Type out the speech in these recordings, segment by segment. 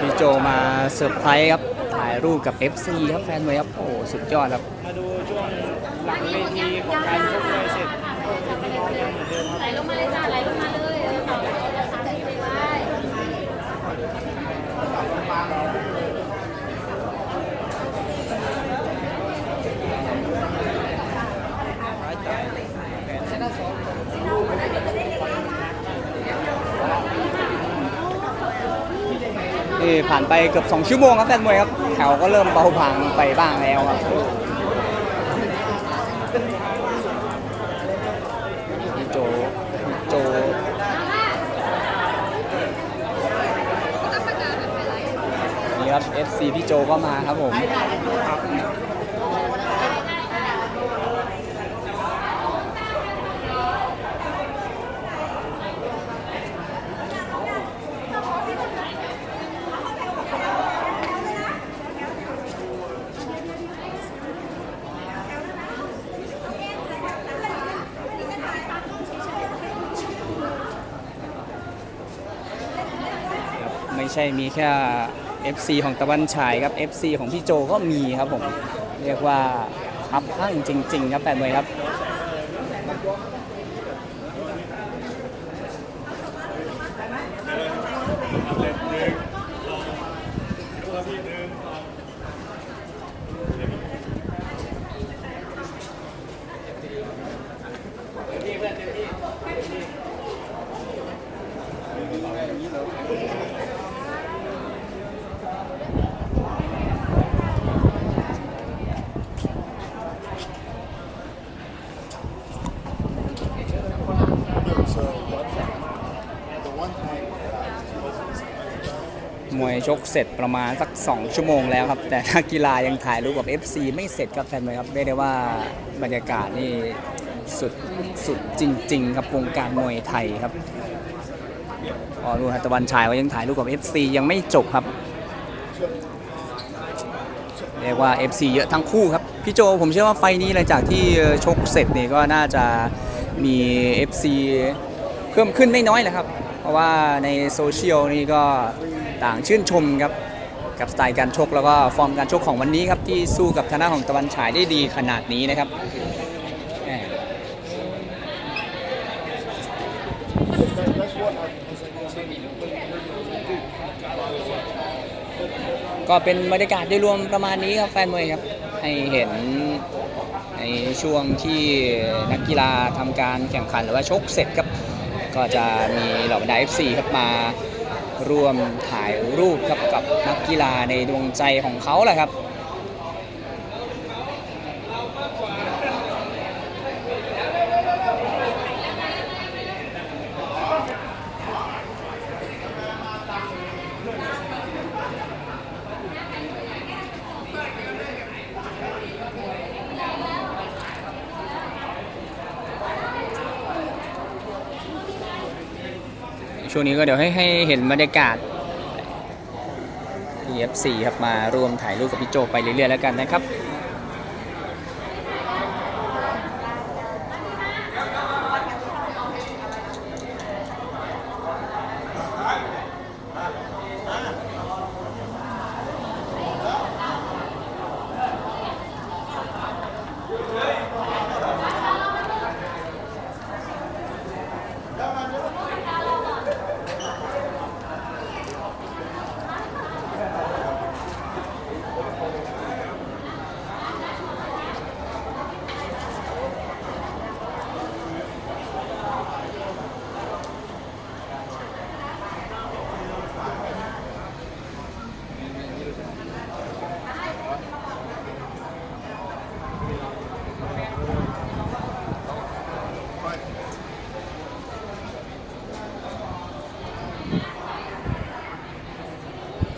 พี่โจมาเซอร์ไพรส์ครับถ่ายรูปกับ FC ครับแฟนมวยครับโอ้โหสุดยอดครับมาดูช่วงหลังเวทีของการชกมวยเสร็จไหลลงมาเลยจ้าไหลลงมาเลยเออต่อไปเลยสามสิบเลยไว้ นี่ผ่านไปเกือบ 2 ชั่วโมงครับแฟนมวยครับแถวก็เริ่มเบาบางไปบ้างแล้วครับพี่โจพี่โจนี่ครับ FC พี่โจก็มาครับผม ใช่มีแค่ FC ของตะวันฉายครับ FC ของพี่โจก็มีครับผม เรียกว่าอับข้างจริง ๆ ครับแฟนมวยครับมวย ชกเสร็จประมาณสัก 2 ชั่วโมงแล้วครับ แต่นักกีฬายังถ่ายรูปกับ FC ไม่เสร็จครับแฟนมวยครับเรียกได้ว่าบรรยากาศนี่สุดสุดจริง ๆ ครับวงการมวยไทยครับอ๋อดูฮะตะวันชายว่ายังถ่ายรูปกับ FC ยังไม่จบครับเรียกว่า FC เยอะทั้งคู่ครับ พี่โจผมเชื่อว่าไฟนี้หลังจากที่ชกเสร็จนี่ก็น่าจะมี FC เพิ่มขึ้นไม่น้อยแหละครับ เพราะว่าในโซเชียลนี่ก็ ต่างชื่นชมครับกับสไตล์การชกแล้วก็ฟอร์มการชกของวันนี้ครับที่สู้กับทางด้านของตะวันฉายได้ดีขนาดนี้นะครับก็เป็นบรรยากาศโดยรวมประมาณนี้ครับแฟนมวยครับให้เห็นในช่วงที่นักกีฬาทำการแข่งขันหรือว่าชกเสร็จครับก็จะมีเหล่าบรรดา FC ครับมา ร่วมถ่ายรูปครับกับนักกีฬาในดวงใจของเขาแหละครับ ช่วงนี้ก็เดี๋ยวให้ให้เห็นบรรยากาศ EFC ครับมาร่วมถ่ายรูปกับพี่โจไปเรื่อยๆแล้วกันนะครับ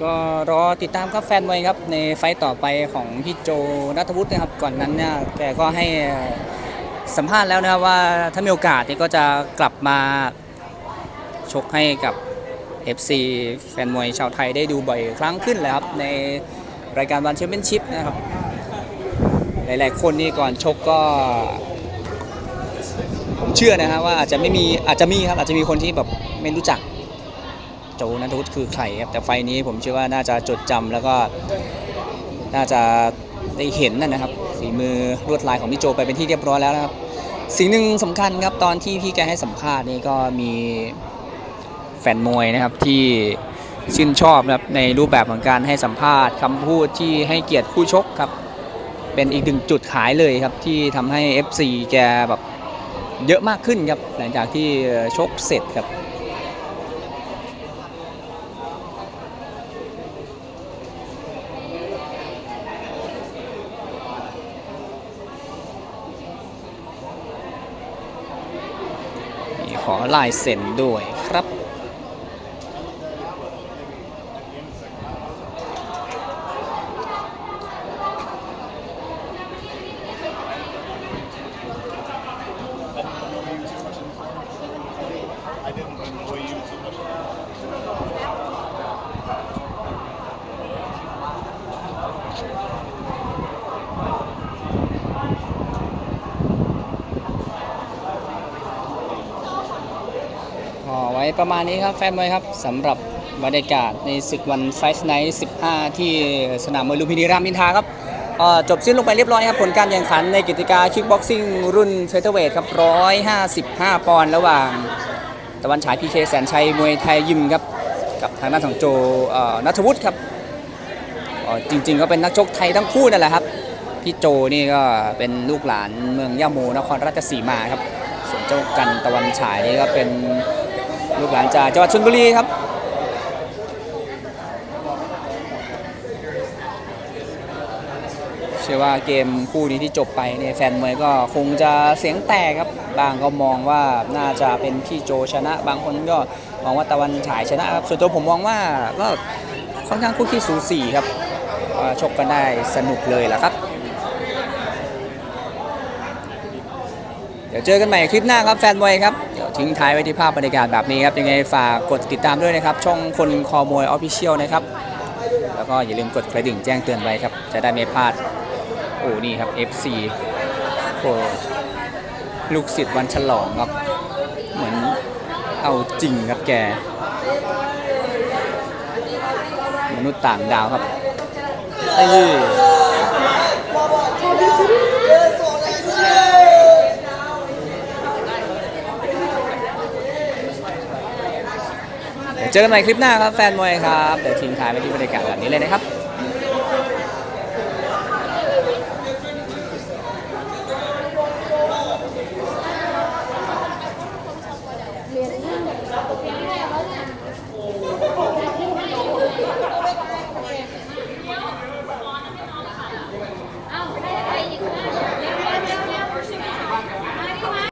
ก็รอติดตามครับแฟนมวยครับในไฟต์ต่อไปของพี่โจนัทวุฒินะครับก่อนนั้นเนี่ยแกก็ให้สัมภาษณ์แล้วนะครับว่าถ้ามีโอกาสเนี่ยก็จะกลับมาชกให้กับ FC แฟนมวยชาวไทยได้ดูบ่อยครั้งขึ้นเลยครับในรายการวันแชมเปี้ยนชิพนะครับ หลายๆคนนี่ก่อนชกก็ผมเชื่อนะฮะว่าอาจจะไม่มีอาจจะมีครับอาจจะมีคนที่แบบไม่รู้จัก โจนัทวุฒิคือใครครับแต่ไฟนี้ผมเชื่อว่าน่าจะจดจำแล้วก็น่าจะได้เห็นนะนะครับฝีมือลวดลายของพี่โจไปเป็นที่เรียบร้อยแล้วนะครับ สิ่งหนึ่งสำคัญครับตอนที่พี่แกให้สัมภาษณ์นี่ก็มีแฟนมวยนะครับที่ชื่นชอบนะครับในรูปแบบของการให้สัมภาษณ์คำพูดที่ให้เกียรติคู่ชกครับ เป็นอีกหนึ่งจุดขายเลยครับที่ทำให้ FC แกแบบเยอะมากขึ้นครับหลังจากที่ชกเสร็จครับ ขอลายเซ็นด้วยครับ ว้ประมาณนี้ครับแฟนมวยครับสำหรับบรรยากาศในศึกวันไฟท์ไนท์15 ที่สนามมวยลุมพินีรามอินทาครับจบสิ้นลงไปเรียบร้อยครับ ผลการแข่งขันในกิจการคิกบ็อกซิ่งรุ่นเฟเธอร์เวทครับ 155 ปอนด์ระหว่าง ตะวันฉายพีเคแสนชัย มวยไทยยิมครับ กับทางด้านของโจนัทวุฒิครับจริง ๆ ก็เป็นนักชกไทยทั้งคู่นั่นแหละครับ พี่โจนี่ก็เป็นลูกหลานเมืองย่าโมนครราชสีมาครับ ส่วนเจ้ากันตะวันฉายนี่ก็เป็น ลูกหลานจากจังหวัดชลบุรีครับเชื่อว่าเกมคู่นี้ที่จบไปเนี่ยแฟนมวยก็คงจะเสียงแตกครับบางก็มองว่าน่าจะเป็นพี่โจชนะ บางคนก็มองว่าตะวันฉายชนะครับส่วนตัวผมมองว่าก็ค่อนข้างคู่ขี้สูสีครับชกกันได้สนุกเลยแหละครับ ดี๋ยวเจอกันใหม่คลิปหน้าครับแฟนมวยครับ เดี๋ยวทิ้งท้ายไว้ที่ภาพบรรยากาศแบบนี้ครับ ยังไงฝากกดติดตามด้วยนะครับ ช่องคนคอมวยออฟฟิเชียลนะครับ แล้วก็อย่าลืมกดกระดิ่งแจ้งเตือนไว้ครับ จะได้ไม่พลาด โอ้ นี่ครับ FC โอ้ลูกศิษย์วันฉลองครับ เหมือนเอาจริงครับแก มนุษย์ต่างดาวครับเอ้ย เจอกันใหม่คลิปหน้าครับแฟนมวยครับ เดี๋ยวทิ้งท้ายไปที่บรรยากาศแบบนี้เลยนะครับ